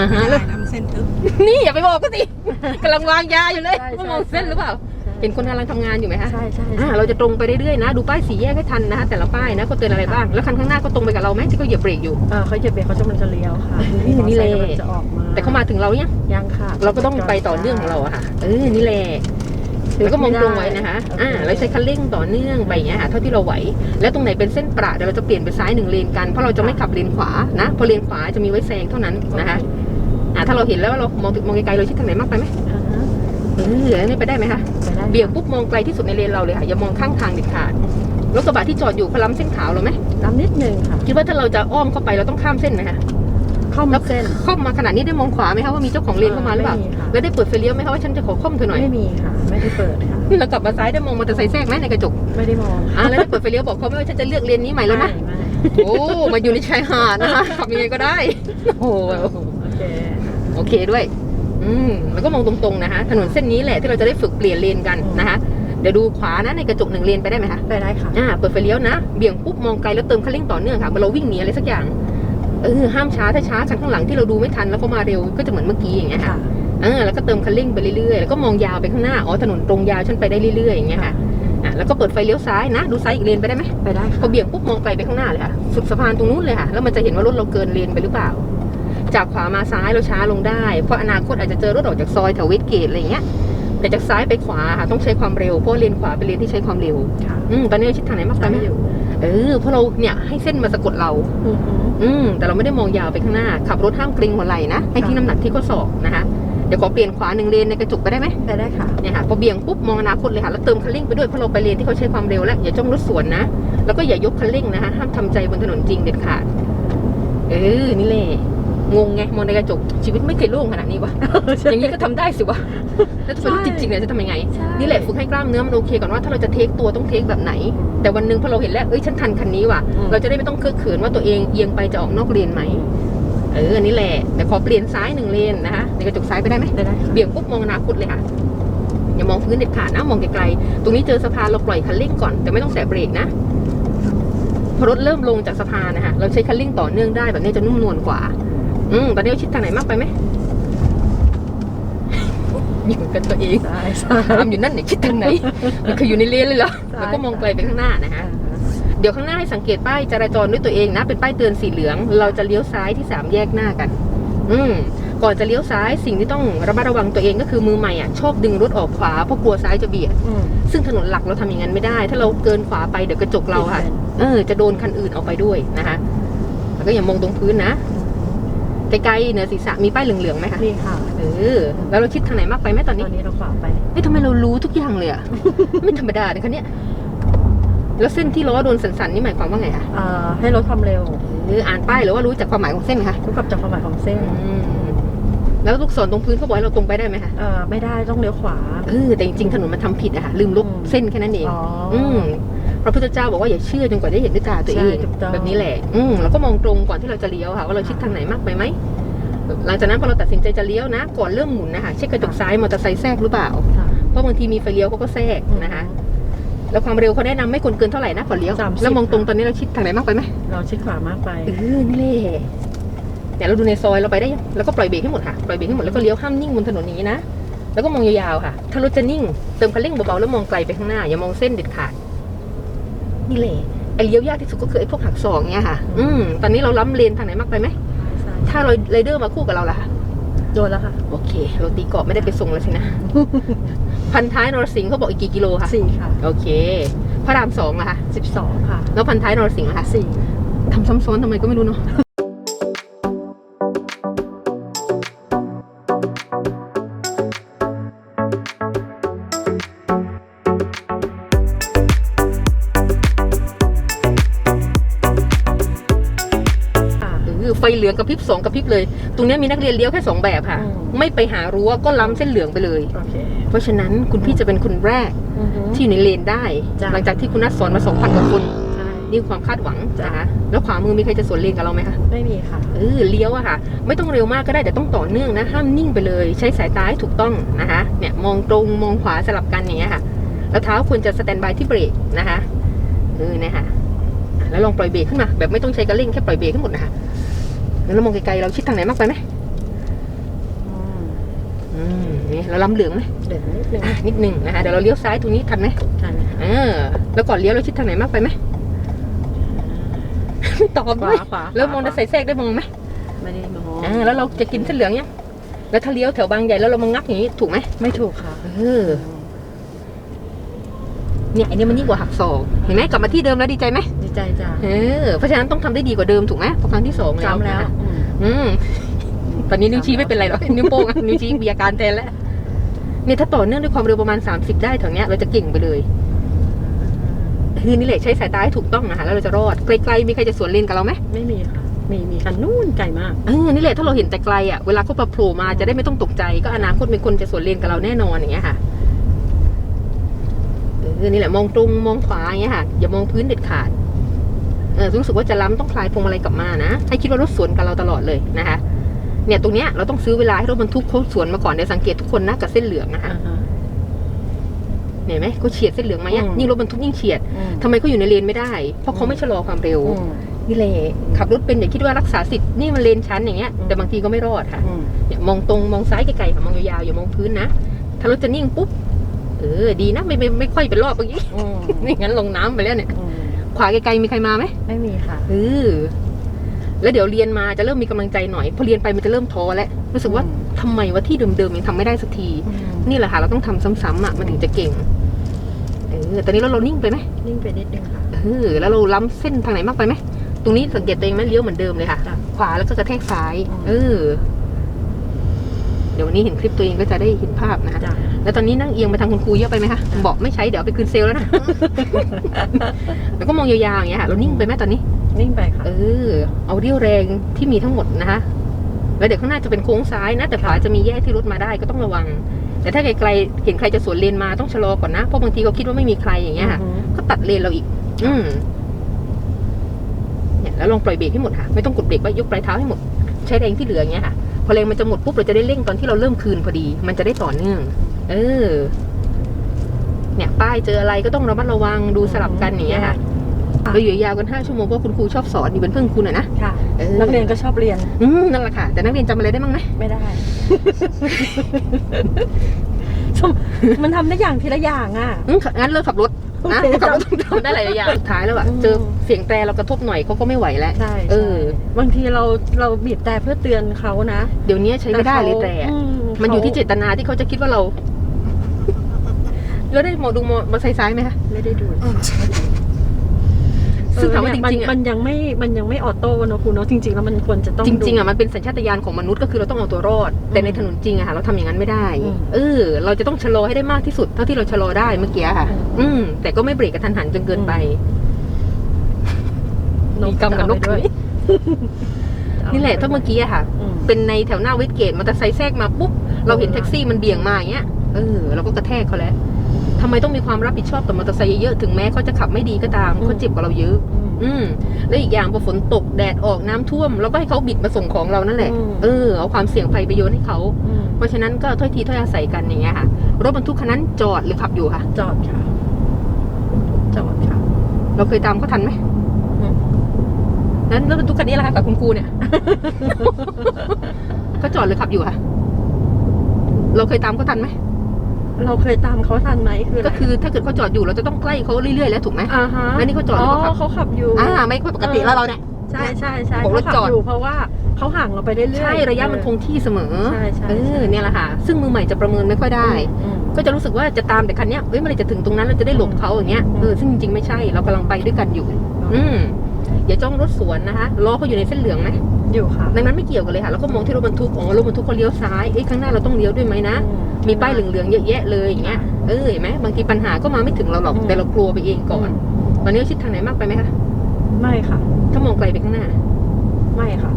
อ่าฮะไม่แล้วได้นะมันเส้นทึบนี่อย่าไปบอกก็สิกำลังวางยาอยู่เลยใช่ใช่ ว่ามองเส้นหรือเปล่า เห็นคนกำลังทำงานอยู่ไหมคะใช่ใช่อ่าใช่เราจะตรงไปเรื่อยๆนะ ดูป้ายสีแยกให้ทันนะคะแต่ละป้ายนะเขาเตือนอะไรบ้าง แล้วคันข้างหน้าก็ตรงไปกับเราไหมที่เขาเหยียบเบรกอยู่เออเขาจะเบรกเขาจะมันจะเลี้ยวค่ะเฮ้ยนี่แหละ มอตอร์ไซค์กำงจะออกมาแต่เขามาถึงเรายังยังค่ะเราก็ต้องไปต่อเนื่องของเราอะค่ะ เออนี่แหละแล้วก็มองตรงไว้นะคะอ่าเราใช้คันเร่งต่อเนื่องไปอย่างเงี้ยค่ะเท่าที่เราไหว แล้วตรงไหนเป็นเส้นประเดี๋ยวเราจะเปลี่ยนไปซ้ายหนึ่งเลนกันเพราะเราจะไม่ขับเลนขวานะเพราะเลนขวาจะมีไว้แซงเท่านั้นนะคะ อ่าถ้าเราเห็นแล้วเรามองมองไกลๆเราชิดทางไหนมากไปไหมอ่าฮะเอออันนี้ไปได้ไหมคะไปได้เบี่ยงปุ๊บมองไกลที่สุดในเลนเราเลยค่ะอย่ามองข้างทางเด็ดขาดรถกระบะที่จอดอยู่เขาล้ำเส้นขาวเราไหมน้ำนิดนึงค่ะ คิดว่าถ้าเราจะอ้อมเข้าไปเราต้องข้ามเส้นไหมคะเข้าแล้มาวเส้นเข้ามาขนาดนี้ได้มองขวาไหมคะว่ามีเจ้าของเลนเข้ามาหรือเปล่าไม่มีค่ะแล้วได้เปิดไฟเลี้ยวไหมคะว่าฉันจะขอข้อมเธอหน่อย ไม่มีค่ะ ไม่ได้เปิดค่ะแล้วกลับมาซ้ายได้มองมอเตอร์ไซค์แทรกไหมในกระจกไม่ได้มองอ่าแล้วได้เปิดไฟเลี้ยวบอกเขาไหมว่าฉันจะเลือกเลนนี้ใหม่แล้วนะ ไม่โอ้ มาอยู่ในชายหาดนะคะขับยังไงก็ได้ โอ้โหไม่ โอเคโอเคด้วย อืมแล้วก็มองตรงๆนะคะ ถนนเส้นนี้แหละที่เราจะได้ฝึกเปลี่ยนเลนกันนะคะ เดี๋ยวดูขวานะในกระจกหนึ่งเลนไปได้ไหมคะ ไปได้ค่ะ อ่า เปิดไฟเลี้ยวนะ เบี่ยงปุ๊บมองไกลแล้วเติมคันเร่งต่อเนื่องค่ะเหมือนเราวิ่งหนีอะไรสักอย่าง เออ ห้ามช้าถ้าช้าคันข้างหลังที่เราดูไม่ทันแล้วเขามาเร็วก็จะเหมือนเมื่อกี้อย่างเงี้ยค่ะค่ะเออแล้วก็เติมคันเร่งไปเรื่อยๆ แล้วก็มองยาวไปข้างหน้า อ๋อ ถนนตรงยาวฉันไปได้เรื่อยๆ อย่างเงี้ยค่ะ อะ แล้วก็เปิดไฟเลี้ยวซ้ายนะ ดูซ้ายอีกเลนไปได้ไหมไปได้พค่ะอเบี่ยงปุ๊บมองไกลไปข้างหน้าเลยค่ะ สุดสะพานตรงนู้นเลยค่ะ แล้วมันจะเห็นว่ารถเราเกินเลนไปหรือเปล่า จากขวามาซ้ายเราช้าลงได้ เพราะอนาคตอาจจะเจอรถออกจากซอยแถวเวสเกตอะไรอย่างเงี้ยแต่จากซ้ายไปขวาค่ะต้องใช้ความเร็วเพราะเลนขวาเป็นเลนที่ใช้ความเร็วค่ะอืมตอนนี้เราชิดทางไหนมากไปไหมได้อยู่เออเพราะเราเนี่ยให้เส้นมาสะกดเราอือหืออืมแต่เราไม่ได้มองยาวไปข้างหน้า ขับรถห้ามเกรงหัวไหล่นะให้ทิ้งน้ำหนักที่ข้อศอกนะคะเดี๋ยวขอเปลี่ยนขวาหนึ่งเลนในกระจกไปได้ไหมไปได้ค่ะเนี่ยค่ะพอเบี่ยงปุ๊บมองอนาคตเลยค่ะแล้วเติมคันเร่งไปด้วยเพราะเราไปเลนที่เขาใช้ความเร็วแล้วอย่าจ้องรถสวนนะแล้วก็อย่ายกคันเร่งนะคะห้ามทำใจบนถนนจริงเด็ดขาดเออนี่แหละ งงไงมองในกระจกชีวิตไม่เคยโล่งขนาดนี้วะอย่างนี้ก็ทำได้สิวะแล้วจะเป็นรถจริงๆเนี่ยจะทำยังไงใช่นี่แหละฝึกให้กล้ามเนื้อมันโอเคก่อนว่าถ้าเราจะเทคตัวต้องเทคแบบไหน แต่วันหนึ่งพอเราเห็นแล้วเอ้ยฉันทันคันนี้ว่ะอืมเราจะได้ไม่ต้องเคอะเขินว่าตัวเองเอียงไปจะออกนอกเลนไหมเอออันนี้แหละแต่ขอเปลี่ยนซ้ายหนึ่งเลนนะคะในกระจกซ้ายไปได้ไหมไปได้ค่ะเบี่ยงปุ๊บมองอนาคตเลยค่ะอย่ามองพื้นเด็ดขาดนะมองไกลๆตรงนี้เจอสะพานเราปล่อยคันเร่งก่อนแต่ไม่ต้องแสะเบรกนะพอรถเริ่มลงจากสะพานนะคะเราใช้คันเร่งต่อเนื่องได้แบบนี้จะนุ่มนวลกว่า อืมตอนนี้เราชิดทางไหนมากไปไหมอยู่กันตัวเองได้ใช่ถามอยู่นั่นเนี่ยชิดทางไหนมันคืออยู่ในเลนเลยเหรอใช่แล้วก็มองไกลไปข้างหน้านะคะเดี๋ยวข้างหน้าให้สังเกตป้ายจราจรด้วยตัวเองนะ เป็นป้ายเตือนสีเหลือง เราจะเลี้ยวซ้ายที่สามแยกหน้ากัน อืมก่อนจะเลี้ยวซ้ายสิ่งที่ต้องระมัดระวังตัวเองก็คือมือใหม่อะชอบดึงรถออกขวาเพราะกลัวซ้ายจะเบียดอืมซึ่งถนนหลักเราทำอย่างนั้นไม่ได้ ถ้าเราเกินขวาไปเดี๋ยวกระจกเราค่ะ เออ จะโดนคันอื่นออกไปด้วยนะคะแล้วก็อย่ามองตรงพื้นนะ ไกลๆเหนือศีรษะมีป้ายเหลืองๆไหมคะนี่ค่ะเออแล้วเราชิดทางไหนมากไปไหมตอนตนี้อนนี้เราขวาไป เฮ้ยทำไมเรารู้ทุกอย่างเลยอะ ไม่ธรรมดาเลยคะเนี่ยแล้วเส้นที่ล้อโดนสันๆนี่หมายความว่าไงคะเอ่อให้ลดความเร็วหรืออ่านป้ายหรือว่ารู้จากความหมายของเส้นคะทุกกับจากความหมายของเส้นอืมแล้วลูกศรตรงพื้นเขาบอกให้เราตรงไปได้ไหมคะเอ่อไม่ได้ต้องเลี้ยวขวา เออแต่จริงๆถนนมันทำผิดอะค่ะลืมลบอืมเส้นแค่นั้นเอง อ๋อออืม พระพุทธเจ้าบอกว่าอย่าเชื่อจนกว่าได้เห็นด้วยตาตัวเองใช่ถูกต้องแบบนี้แหละ อืมแล้วก็มองตรงก่อนที่เราจะเลี้ยวค่ะว่าเราชิดทางไหนมากไปไหมหลังจากนั้นพอเราตัดสินใจจะเลี้ยวนะ ก่อนเริ่มหมุนนะคะเช็คกระจกซ้ายมอเตอร์ไซค์แทรกหรือเปล่าค่ะเพราะบางทีมีไฟเลี้ยวเขาก็แทรกนะคะแล้วความเร็วเขาแนะนำไม่ควรเกินเท่าไหร่นะก่อนเลี้ยว30แล้วมองตรงตอนนี้เราชิดทางไหนมากไปไหมเราชิดขวามากไปเออนี่แหละเนี่ยเราดูในซอยเราไปได้ยังแล้วก็ปล่อยเบรกให้หมดค่ะปล่อยเบรกให้หมดแล้วก็เลี้ยวห้ามนิ่งบนถนนอย่างนี้นะแล้วก็มองยาวๆค่ะ ถ้ารถจะนิ่งเติมคันเร่งเบาๆแล้วมองไกลไปข้างหน้าอย่ามองเส้นเด็ดขาด นี่แหละไอ้เลี้ยวยากที่สุดก็คือไอ้พวกหักศอกเนี่ยค่ะ อืมตอนนี้เราล้ำเลนทางไหนมากไปไหมใช่ถ้าเราไรเดอร์มาคู่กับเราล่ะคะโดนแล้วค่ะ โอเคเราตีเกาะไม่ได้ไปส่งแล้วสินะ พันท้ายนรสิงห์เขาบอกอีกกี่กิโลคะสี่ค่ะ โอเค พระรามสองล่ะคะสิบสองค่ะ แล้วพันท้ายนรสิงห์ล่ะคะสี่ทำซ้ำซ้อนทำไมก็ไม่รู้เนาะค่ะ ไฟเหลืองกระพริบสองกระพริบเลย ตรงเนี้ยมีนักเรียนเลี้ยวแค่สองแบบค่ะอืมไม่ไปหารั้วก็ล้ำเส้นเหลืองไปเลยโอเคเพราะฉะนั้นคุณพี่จะเป็นคนแรกอือฮึที่อยู่ในเลนได้จ้ะหลังจากที่คุณนัทสอนมาสองพันกว่าคนใช่นี่คือความคาดหวังจ้ะนะคะแล้วขวามือมีใครจะสวนเลนกับเราไหมคะ ไม่มีค่ะ เออเลี้ยวอะค่ะ ไม่ต้องเร็วมากก็ได้แต่ต้องต่อเนื่องนะ ห้ามนิ่งไปเลย ใช้สายตาให้ถูกต้องนะคะ เนี่ยมองตรงมองขวาสลับกันอย่างเงี้ยค่ะ แล้วเท้าควรจะสแตนบายที่เบรกนะคะ เออเนะคะอะ แล้วลองปล่อยเบรกขึ้นมา แบบไม่ต้องใช้กระเร่งแค่ปล่อยเบรกขึ้นหมดนะคะ แล้วเรามองไกลๆเราชิดทางไหนมากไปไหมอืมนี่เราล้ำเหลืองไหมเดี๋ยวนิดนึงอะนิดหนึ่งนะคะเดี๋ยวเราเลี้ยวซ้ายตรงนี้ทันไหมทันค่ะเออแล้วก่อนเลี้ยวเราชิดทางไหนมากไปไหมไม่ตอบขด้วาวยขวาแล้วมองจะใส่แทรกได้มองไหมไม่ได้มองอ่าแล้วเราจะกินเส้นเหลืองยังแล้วถ้าเลี้ยวแถวบางใหญ่แล้วเรามางับอย่างนี้ถูกไหมไม่ถูกค่ะเออเนี่ยอันนี้มันยิ่งกว่าหักศอกเห็นไหมกลับมาที่เดิมแล้วดีใจไหมดีใจจ้ะเออเพราะฉะนั้นต้องทำได้ดีกว่าเดิมถูกไหมพอครั้งที่สองแล้วจำแล้วนะคะ อืมอืมตอนนี้นิ้วชี้ไม่เป็นไรหรอกนิ้วโป้งอะนิ้วชี้มีอาการแทนแล้วเนี่ยถ้าต่อเนื่องด้วยความเร็วประมาณ30ได้แถวเนี้ยเราจะเก่งไปเลยคือนี่แหละใช้สายตาให้ถูกต้องนะคะแล้วเราจะรอดไกลๆมีใครจะสวนเลนกับเราไหมไม่มีค่ะมีมีคันนู่นไกลมากเออนี่แหละถ้าเราเห็นแต่ไกลอะเวลาเขาปรับโผล่มาจะได้ไม่ต้องตกใจ ก็อนาคตมีคนจะสวนเลนกับเราแน่นอนอย่างเงี้ยค่ะเออนี่แหละมองตรงมองขวาอย่างเงี้ยค่ะอย่ามองพื้นเด็ดขาด เออรู้สึกว่าจะล้ำต้องคลายพวงมาลัยกลับมานะให้คิดว่ารถสวนกับเราตลอดเลยนะคะ เนี่ยตรงเนี้ยเราต้องซื้อเวลาให้รถบรรทุกเขาสวนมาก่อนเดี๋ยวสังเกตทุกคนนะกับเส้นเหลืองนะคะอ่าฮะเห็นไหมเขาเฉียดเส้นเหลืองมาเนี่ยอืมยิ่งรถบรรทุกยิ่งเฉียดอืมทำไมเขาอยู่ในเลนไม่ได้ เพราะเขาไม่ชะลอความเร็วอืมนี่แหละขับรถเป็นอย่าคิดว่ารักษาสิทธิ์นี่มันเลนชันอย่างเงี้ยอืมแต่บางทีก็ไม่รอดค่ะอืมเนี่ยมองตรงมองซ้ายไกลๆค่ะมองยาวๆอย่ามองพื้นนะถ้ารถจะนิ่งปุ๊บเออดีนะไม่ไม่ไม่ค่อยเป็นรอบเมื่อกี้อืมไม่งั้นลงน้ำไปแล้วเนี่ยอืม ขวาไกลๆมีใครมาไหมไม่มีค่ะเออแล้วเดี๋ยวเรียนมาจะเริ่มมีกำลังใจหน่อยพอเรียนไปมันจะเริ่มท้อแล้วรู้สึกว่าทำไมว่าที่เดิมๆยังทำไม่ได้สักทีอืมนี่แหละค่ะเราต้องทำซ้ำๆอะมันถึงจะเก่งเออตอนนี้เราเรานิ่งไปไหมนิ่งไปนิดนึงค่ะเออแล้วเราล้ำเส้นทางไหนมากไปไหมตรงนี้สังเกตตัวเองไหมเลี้ยวเหมือนเดิมเลยค่ะจ้ะขวาแล้วก็กระแทกซ้ายอืมเออเดี๋ยววันนี้เห็นคลิปตัวเองก็จะได้เห็นภาพนะคะ จ้ะ แล้วตอนนี้นั่งเอียงไปทางคุณครูเยอะไปไหมคะ บอกไม่ใช้เดี๋ยวเอาไปคืนเซลล์แล้วนะ แล้วก็มองยาวๆอย่างเงี้ยค่ะเรานิ่งไปไหมตอนนี้ นิ่งไปค่ะ เออ เอาเรี่ยวแรงที่มีทั้งหมดนะคะ แล้วเดี๋ยวข้างหน้าจะเป็นโค้งซ้ายนะ แต่ขวาจะมีแยกที่รถมาได้ก็ต้องระวัง แต่ถ้าไกลๆเห็นใครจะสวนเลนมาต้องชะลอก่อนนะ เพราะบางทีเขาคิดว่าไม่มีใครอย่างเงี้ยค่ะอือฮึก็ตัดเลนเราอีก อืมเนี่ยแล้วลองปล่อยเบรกให้หมดค่ะ ไม่ต้องกดเบรกไว้ยกปลายเท้าให้หมด ใช้แรงที่เหลืออย่างเงี้ยค่ะพ อแรงมันจะหมดปุ๊บเราจะได้เร่งตอนที่เราเริ่มคืนพอดี มันจะได้ต่อเนื่อง เออ เนี่ยป้ายเจออะไรก็ต้องระมัดระวังดูสลับกันอย่างเงี้ยค่ะเราอยู่ยาวกันห้าชั่วโมงเพราะคุณครูชอบสอนอยู่เป็นเพื่อนคุณอะนะค่ะเออนักเรียนก็ชอบเรียน อืมนั่นแหละค่ะ แต่นักเรียนจำอะไรได้บ้างไหมไม่ได้ชมมันทำได้อย่างทีละอย่างอะอืมงั้นเลิกขับรถ นะโอเคขับรถต้องทำได้หลายอย่างสุดท้ายแล้วอะอืมเจอเสียงแตรเรากระทบหน่อยเขาก็ไม่ไหวแล้วใช่เอใช่อบางทีเราเราบีบแต่เพื่อเตือนเขานะเดี๋ยวนี้ใช้ไม่ได้เลยแต่อืมันอยู่ที่ขาเจตนาที่เขาจะคิดว่าเราเราได้มองดูมอมาไซค์ซ้ายไหมคะไม่ได้ดู ซึ่งถามว่าจเออริงๆเนี่ยอะมันมันยังไม่มันยังไม่ออโต้เนอะคุณเนาะจริงๆแล้วมันควรจะต้องจริงๆดูอะมันเป็นสัญชาตญาณของมนุษย์ก็คือเราต้องเอาตัวรอด แต่ในถนนจริงอะค่ะเราทำอย่างนั้นไม่ได้อืมเออ เราจะต้องชะลอให้ได้มากที่สุดเท่าที่เราชะลอได้เมื่อกี้ค่ะ อืมอืมแต่ก็ไม่เบรกกระทันหันจนเกินไปมีกรรมกับนกจะเอาไปด้วยนี่แหละถ้าเมื่อกี้อะค่ะอืมเป็นในแถวหน้าเวสเกตมอเตอร์ไซค์แทรกมาปุ๊บเราเห็นแท็กซี่มันเบี่ยงมาอย่างเงี้ยเออเราก็กระแทกเขาแล้ว ทำไมต้องมีความรับผิดชอบต่อมอเตอร์ไซค์เยอะๆถึงแม้เขาจะขับไม่ดีก็ตามเขาเจ็บกว่าเราเยอะ อืมอืมแล้วอีกอย่างพอฝนตกแดดออกน้ำท่วม เราก็ให้เขาบิดมาส่งของเรานั่นแหละอืมเออเอาความเสี่ยงภัยไปโยนให้เขาอืมเพราะฉะนั้นก็ถ้อยทีถ้อยอาศัยกันอย่างเงี้ยค่ะ รถบรรทุกคันนั้นจอดหรือขับอยู่ค่ะ จอดค่ะ จอดค่ะ เราเคยตามเขาทันไหมอืมนั้นรถบรรทุกคันนี้แหละค่ะกับคุณครูเนี่ยเขาจอดหรือขับอยู่ค่ะ เราเคยตามเขาทันไหม เราเคยตามเขาทันไหมคืออะไรก็คือถ้าเกิดเขาจอดอยู่เราจะต้องใกล้เขาเรื่อยๆแล้วถูกไหมอ่าฮะแล้วนี่เขาจอดหอ๋รืออเขาขับเขาขับอยู่ อ่าไม่ค่อยปกติแล้วเราเนี่ย ใช่ใช่ใช่บอกรถเขาขัจอด อยู่เพราะว่าเขาห่างเราไปเรื่อยๆ ใช่ระยะมันคงที่เสมอใช่ใช่ เออเนี่ยแหละค่ะ ซึ่งมือใหม่จะประเมินไม่ค่อยได้ อืม ก็จะรู้สึกว่าจะตามแต่คันเนี้ยเอ้ยเมื่อไหรจะถึงตรงนั้นเราจะได้หลบเขาอย่างเงี้ยอืมเออซึ่งจริงๆไม่ใช่เรากำลังไปด้วยกันอยู่ อืมอย่าจ้องรถสวนนะคะล้อเขาอยู่ในเส้นเหลืองไหมอยู่ค่ะดังนั้นไม่เกี่ยวกันเลยค่ะแล้วก็มองที่รถบรรทุกอ๋อรถบรรทุกเขาเลี้ยวซ้ายเอ้ยข้างหน้าเราต้องเลี้ยวด้วยไหมนะอืมี ป้ายเหลืองๆเยอะแยะเลยอย่างเงี้ยเออเห็นไหมบางทีปัญหาก็มาไม่ถึงเราหรอกอืมแต่เรากลัวไปเองก่อน ตอนนี้เราชิดทางไหนมากไปไหมคะไม่ค่ะ ถ้ามองไกลไปข้างหน้า ไม่ค่ะ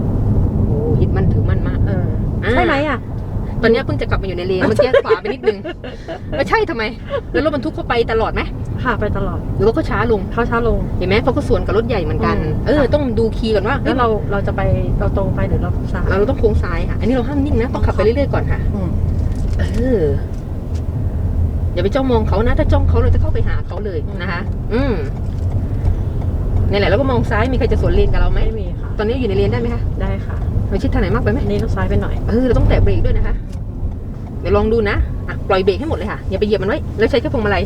โอ้ยึดมั่นถือมั่นมากเอออ่าใช่ไหมอะตอนเนี้ยเพิ่งจะกลับมาอยู่ในเลนเมื่อกี้ขวาไปนิดนึงแล้วใช่ทำไม แล้วรถบรรทุกเขาไปตลอดไหมค่ะไปตลอดหรือว่าเขาช้าลงเขาช้าลงเห็นไหมเพราะเขาสวนกับรถใหญ่เหมือนกันอืมเออต้องดูคีย์ก่อนว่าแล้วเราเราจะไปเราตรงไปหรือเราซ้ายเราเราต้องโค้งซ้ายค่ะอันนี้เราห้ามนิ่งนะต้องขับไปเรื่อยๆก่อนค่ะอืม เอออย่าไปจ้องมองเขานะ ถ้าจ้องเขาเราจะเข้าไปหาเขาเลยนะคะ อืมนี่แหละแล้วก็มองซ้ายมีใครจะสวนเลนกับเราไหมไม่มีค่ะ ตอนนี้อยู่ในเลนได้ไหมคะได้ค่ะเราชิดทางไหนมากไปไหมอันนี้เราซ้ายไปหน่อยเออเราต้องแตะเบรกด้วยนะคะ เดี๋ยวลองดูนะอะปล่อยเบรกให้หมดเลยค่ะอย่าไปเหยียบมันไว้แล้วใช้แค่พวงมาลัย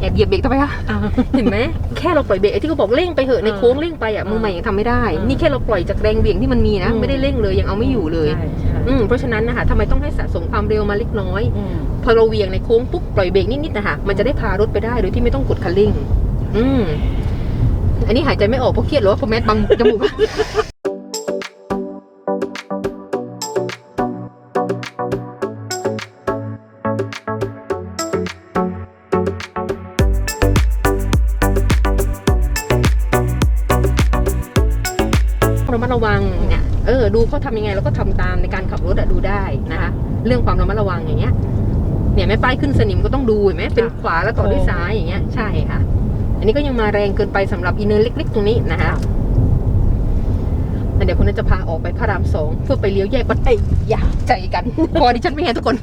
แอบเหยียบเบรกทำไมคะอ่าเห็นไหมแค่เราปล่อยเบรกไอ้ที่เขาบอกเร่งไปเหอะในอ่าโค้งเร่งไปอะมือใหม่ยังทำไม่ได้อ่านี่นี่แค่เราปล่อยจากแรงเหวี่ยงที่มันมีนะอืมไม่ได้เร่งเลยยังเอาไม่อยู่เลยใช่ใช่ อืมเพราะฉะนั้นนะคะทำไมต้องให้สะสมความเร็วมาเล็กน้อย อืมพอเราเหวี่ยงในโค้งปุ๊บปล่อยเบรกนิดๆนะคะมันจะได้พารถไปได้โดยที่ไม่ต้องกดคันเร่ง อืม อันนี้หายใจไม่ออกเพราะเครียดหรือว่าเพราะแมสบังจมูก ระมัดระวังเนี่ยเออ ดูเขาทำยังไงแล้วก็ทำตามในการขับรถอะดูได้นะคะ เรื่องความระมัดระวังอย่างเงี้ย เนี่ยแม่ป้ายขึ้นสนิมก็ต้องดูเห็นไหมเป็นขวาแล้วต่อด้วยซ้ายอย่างเงี้ยใช่ค่ะ อันนี้ก็ยังมาแรงเกินไปสำหรับอีเนอร์เล็ก ๆ ตรงนี้นะคะแต่เดี๋ยวคนนั้นจะพาออกไปพระรามสองเพื่อไปเลี้ยวแยกวัดไอ้ยาใจกันพอดิฉันไม่เห็นทุกคน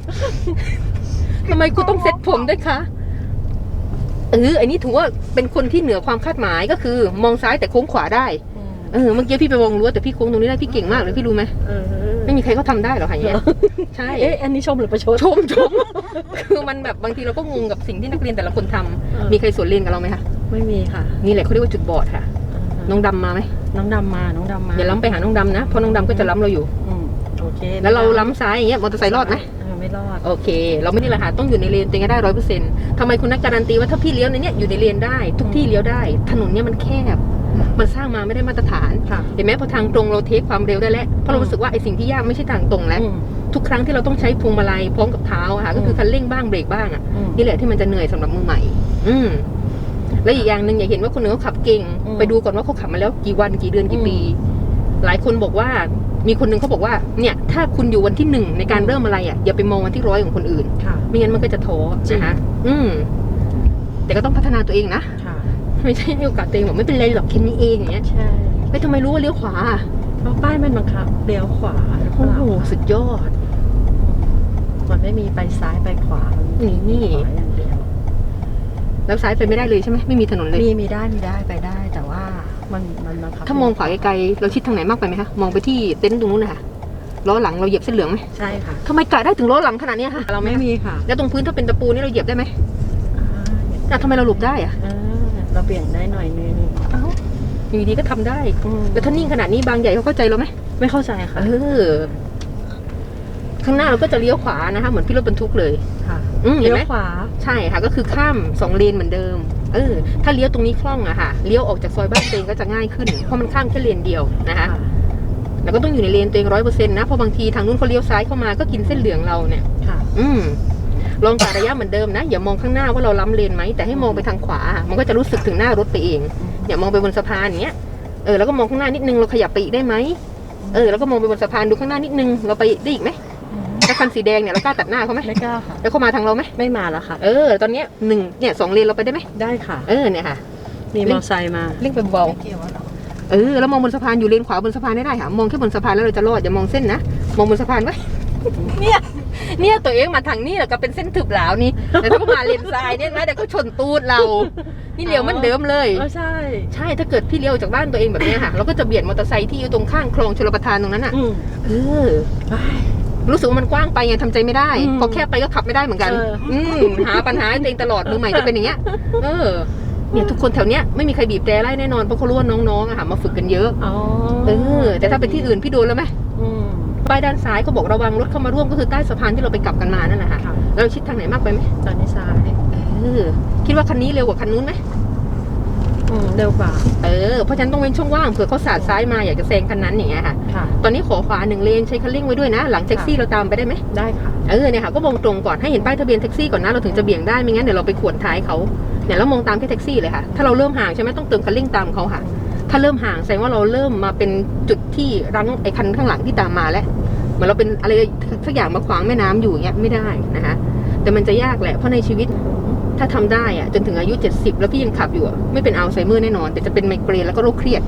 ทำไมกูต้องเซ็ตผมด้วยคะเอออันนี้ถือว่าเป็นคนที่เหนือความคาดหมายก็คือ มองซ้ายแต่โค้งขวาได้อืม เออเมื่อกี้พี่ไปมองรั้วแต่พี่โค้งตรงนี้ได้พี่เก่งมากเลยพี่รู้ไหมเออไม่มีใครเขาทำได้หรอกค่ะอย่างเงี้ยใช่เอ๊ะอันนี้ชมหรือประชดชมชมคือมันแบบบางทีเราก็งงกับสิ่งที่นักเรียนแต่ละคนทำเออมีใครสวนเรียนกับเราไหมคะไม่มีค่ะนี่แหละเขาเรียกว่าจุดบอดค่ะ น้องดำมาไหมน้องดำมาน้องดำมาอย่าล้ำไปหาน้องดำนะเพราะน้องดำก็จะล้ำเราอยู่ อืมโอเคแล้วเราล้ำซ้ายอย่างเงี้ยมอเตอร์ไซค์รอดไหม เออไม่รอด โอเค เราไม่ได้ละค่ะต้องอยู่ในเลนตัวเองให้ได้ร้อยเปอร์เซ็นต์ทำไมคุณนักการันตีว่าถ้าพี่เลี้ยวในเนี้ยอยู่ในเลนได้ ทุกที่เลี้ยวได้ ถนนเนี้ยมันแคบ มันสร้างมาไม่ได้มาตรฐานค่ะเห็นไหมพอทางตรงเราเทคความเร็วได้แล้วเพราะเรารู้สึกว่าไอ้สิ่งที่ยากไม่ใช่ทางตรงแล้วอืมทุกครั้งที่เราต้องใช้พวงมาลัยพร้อมกับเท้าอะค่ะก็คือคันเร่งบ้างเบรกบ้างอะอืมนี่แหละที่มันจะเหนื่อยสำหรับมือใหม่ อืมและอีกอย่างหนึ่งอย่าเห็นว่าคนหนึ่งเขาขับเก่งอืมไปดูก่อนว่าเขาขับมาแล้วกี่วันกี่เดือนกี่อืมปี หลายคนบอกว่ามีคนหนึ่งเขาบอกว่าเนี่ยถ้าคุณอยู่วันที่หนึ่งในการเริ่มอะไรอะอย่าไปมองวันที่ร้อยของคนอื่นค่ะไม่งั้นมันก็จะท้อจริงนะคะอืมแต่ก็ต้องพัฒนาตัวเองนะค่ะ ไม่ใช่ให้โอกาสตัวเองบอกไม่เป็นไรหรอกแค่นี้เองอย่างเงี้ยใช่เฮ้ยทำไมรู้ว่าเลี้ยวขวาเพราะป้ายมันบังคับเลี้ยวขวาหรือเปโอ้ล่าโหสุดยอด มันไม่มีไปซ้ายไปขวามันนี่ ขวาอย่างเดียวแล้วซ้ายไปไม่ได้เลยใช่ไหมไม่มีถนนเลย มีมีได้มีได้ไปได้แต่ว่ามันมันบังคับถ้ามองขวาไกลๆเราชิดทางไหนมากไปไหมคะมองไปที่เต็นท์ตรงนู้นนะคะล้อหลังเราเหยียบเส้นเหลืองไหมใช่ค่ะ ทำไมกะได้ถึงล้อหลังขนาดเนี้ยคะเราไม่ไม่มีค่ะ แล้วตรงพื้นถ้าเป็นตะปูนี่เราเหยียบได้ไหม อ่าอะทำไมเราหลบได้อะอ่าเราเบี่ยงได้หน่อยนึงเอ้าอยู่ดีก็ทำได้ อืมแล้วถ้านิ่งขนาดนี้บางใหญ่เขาเข้าใจเราไหมไม่เข้าใจค่ะ เออ ข้างหน้าเราก็จะเลี้ยวขวานะคะ เหมือนพี่รถบรรทุกเลย ค่ะอืมเห็เลี้นยวไหมขวา ใช่ค่ะ ก็คือข้ามสองเลนเหมือนเดิม เออ ถ้าเลี้ยวตรงนี้คล่องอะค่ะ เลี้ยวออกจากซอยบ้านตัวเองก็จะง่ายขึ้น เพราะมันข้ามแค่เลนเดียวนะคะ แล้วก็ต้องอยู่ในเลนตัวเองร้อยเปอร์เซ็นต์นะ เพราะบางทีทางนู้นเขาเลี้ยวซ้ายเข้ามาก็กินเส้นเหลืองเราเนี่ย ค่ะ อืม ลองกะระยะเหมือนเดิมนะ อย่ามองข้างหน้าว่าเราล้ำเลนไหมแต่ให้มองไปทางขวา มันก็จะรู้สึกถึงหน้ารถไปเองอย่ามองไปบนสะพานอย่างเงี้ยเออแล้วก็มองข้างหน้านิดนึงเราขยับไปอีกได้ไหมเออแล้วก็มองไปบนสะพานดูข้างหน้านิดนึงเราไปได้อีกไหมถ้าคันสีแดงเนี่ยเรากล้าตัดหน้าเขาไหมไม่กล้าค่ะแล้วเขามาทางเราไหมไม่มาแล้วค่ะ เออ ตอนเนี้ยหนึ่งเนี่ยสองเลนเราไปได้ไหมได้ค่ะ เออเนี่ยค่ะมีมอเตอร์ไซค์มาเร่งไปเบาไม่เกี่ยวหรอเออแล้วมองบนสะพานอยู่เลนขวาบนสะพานได้ได้ค่ะ มองแค่บนสะพานแล้วเราจะรอดอย่ามองเส้นนะมองบนสะพานไว้เนี่ย เนี่ยตัวเองมาทางนี้แหละก็เป็นเส้นถึบหลาวนี่แต่ถ้าเขามาเลนซ้ายเนี่ยนะเดี๋ยวเขาชนตูดเรา นี่เลี้ยวเหมันเดิมเลยเออใช่ ใช่ถ้าเกิดพี่เลี้ยวจากบ้านตัวเองแบบเนี้ยค่ะเราก็จะเบียดมอเตอร์ไซค์ที่อยู่ตรงข้างคลองชลประทานตรงนั้นอะอืมเออรู้สึกว่ามันกว้างไปไงทำใจไม่ได้อืมพอแค่ไปก็ขับไม่ได้เหมือนกันเอออือืมหาปัญหาให้ตัวเองตลอดมือใหม่จะเป็นอย่างเงี้ยเออเนี่ยทุกคนแถวเนี้ยไม่มีใครบีบแตรไล่แน่นอนเพราะเขารู้ว่าน้องๆอะค่ะมาฝึกกันเยอะอ๋อเออแต่ถ้าเป็นที่อื่นพี่โดนแล้วไหมอืม ป้ายด้านซ้ายเขาบอกระวังรถเข้ามาร่วมก็คือใต้สะพานที่เราไปกลับกันมานั่นแหละค่ะค่ะแล้วเราชิดทางไหนมากไปไหมตอนนี้ซ้ายเออคิดว่าคันนี้เร็วกว่าคันนู้นไหมอืมเร็วกว่า เออ เพราะฉะนั้นต้องเว้นช่องว่างเผื่อเขาสาดซ้ายมาอยากจะแซงคันนั้นอย่างเงี้ยค่ะค่ะ ตอนนี้ขอขวาหนึ่งเลนใช้คันเร่งไว้ด้วยนะ หลังแท็กซี่เราตามไปได้ไหมได้ค่ะ เออเนี่ยค่ะก็มองตรงก่อนให้เห็นป้ายทะเบียนแท็กซี่ก่อนนะเราถึงจะเบี่ยงได้ไม่งั้นเดี๋ยวเราไปขวนท้ายเขาเนี่ยแล้วมองตามแค่แท็กซี่เลยค่ะ ถ้าเราเริ่มห่างใช่ไหมต้องเติมคันเร่งตามเขาค่ะ ถ้าเริ่มห่างแสดงว่าเราเริ่มมาเป็นจุดที่รั้งไอ้คันข้างหลังที่ตามมาแล้วเหมือนเราเป็นอะไรสักอย่างมาขวางแม่น้ำอยู่อย่างเงี้ยไม่ได้นะคะแต่มันจะยากแหละเพราะในชีวิตถ้าทำได้อะจนถึงอายุ 70 แล้วพี่ยังขับอยู่อะไม่เป็นอัลไซเมอร์แน่นอน แต่จะเป็นไมเกรนแล้วก็โรคเครียด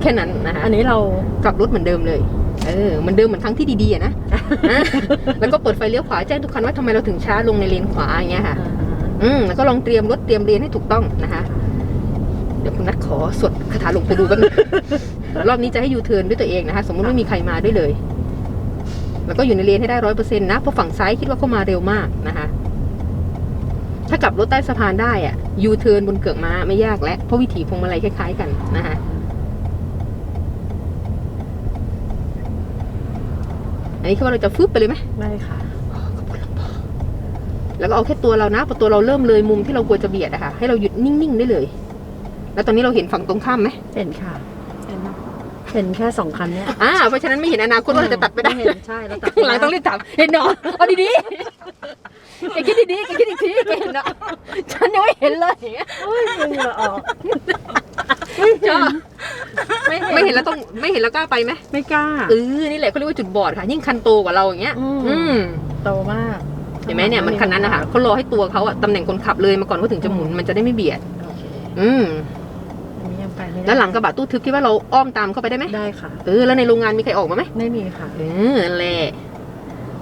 แค่นั้นนะคะอันนี้เรากลับรถเหมือนเดิมเลยเออเหมือนเดิมเหมือนครั้งที่ดีๆอะนะอะแล้วก็เปิดไฟเลี้ยวขวาแจ้งทุกคันว่าทำไมเราถึงช้าลงในเลนขวาอย่างเงี้ยค่ะ อืมแล้วก็ลองเตรียมรถเตรียมเลนให้ถูกต้องนะคะเดี๋ยวคุณนัทขอสวดคาถาหลวงปู่ดูแป๊บนึงรอบนี้จะให้ยูเทิร์นด้วยตัวเองนะคะ สมมติไม่มีใครมาด้วยเลย แล้วก็อยู่ในเลนให้ได้ร้อยเปอร์เซ็นต์นะ เพราะฝั่งซ้ายคิดว่าเข้ามาเร็วมากนะคะ ถ้ากลับรถใต้สะพานได้อะยูเทิร์นบนเกือกม้าไม่ยากแล้วเพราะวิถีพวงมาลัยคล้าย ๆ กันนะคะอันนี้คือว่าเราจะฟึบไปเลยไหมได้ค่ะแล้วก็เอาแค่ตัวเรานะพอตัวเราเริ่มเลยมุมที่เรากลัวจะเบียดอะค่ะ ให้เราหยุดนิ่ง ๆ ได้เลย แล้วตอนนี้เราเห็นฝั่งตรงข้ามไหมเห็นค่ะ เห็นเห็นแค่สองคันเนี้ยอ่าเพราะฉะนั้นไม่เห็นอนาคตว่าเราจะตัดไปได้ม่เห็นใช่เราตัดข้างหลังต้องรีบถามเห็นเนาะเอาดีๆแกคิดดีๆแกคิดอีกทีแกเห็นเนาะฉันยังไม่เห็นเลยโอ้ยเหงื่อออกจ้าไม่เห็นไม่เห็นแล้วต้องไม่เห็นแล้วกล้าไปไหมไม่กล้าเออนี่แหละเขาเรียกว่าจุดบอดค่ะ ยิ่งคันโตกว่าเราอย่างเงี้ย อืมอืมโตมากเห็นไหมเนี่ยมันคันนั้นนะคะเขารอให้ตัวเขาอะตำแหน่งคนขับเลยมาก่อนเขาถึงจะหมุนมันจะได้ไม่เบียดโอเคอืมอันนี้ยัง ไปไม่ได้แล้วหลังกระบะตู้ทึบคิดว่าเราอ้อมตามเข้าไปได้ไหมได้ค่ะ เออแล้วในโรงงานมีใครออกมาไหมไม่มีค่ะ เออนั่นแหละ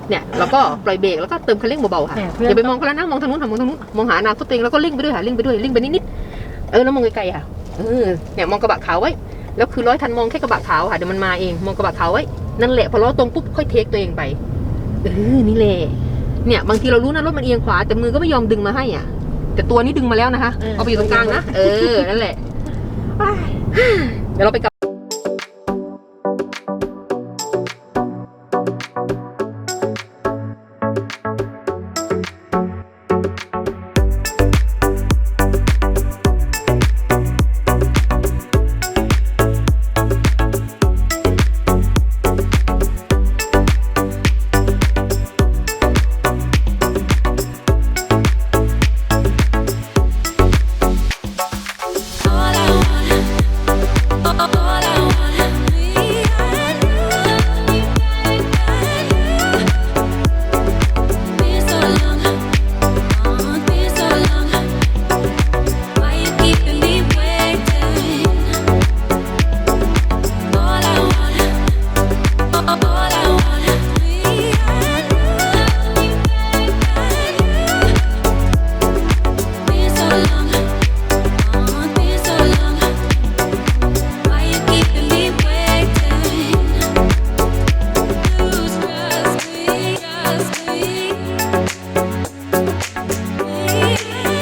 เนี่ยเราก็ปล่อยเบรกแล้วก็เติมคันเร่งเบาๆค่ะแหมเพื่อน อย่าไปมองคนละหน้ามองทางนู้นค่ะมองทางนู้นมองหาอนาคตตัวเองแล้วก็เร่งไปด้วยค่ะเร่งไปด้วยเร่งไปนิดๆเออแล้วมองไกลๆค่ะเออเนี่ยมองกระบะขาวไว้แล้วคือร้อยทันมองแค่กระบะขาวค่ะเดี๋ยวมันมาเองมองกระบะขาวไว้นั่นแหละพอล้อตรงปุ๊บค่อยเทคตัวเองไปเออนี่แหละเนี่ยบางทีเรารู้นะรถมันเอียงขวาแต่มือก็ไม่ยอมดึงมาให้อะ แต่ตัวนี้ดึงมาแล้วนะคะ เออ เอาไปอยู่ตรงกลางนะเออนั่นแหละ เดี๋ยวเราไปกับ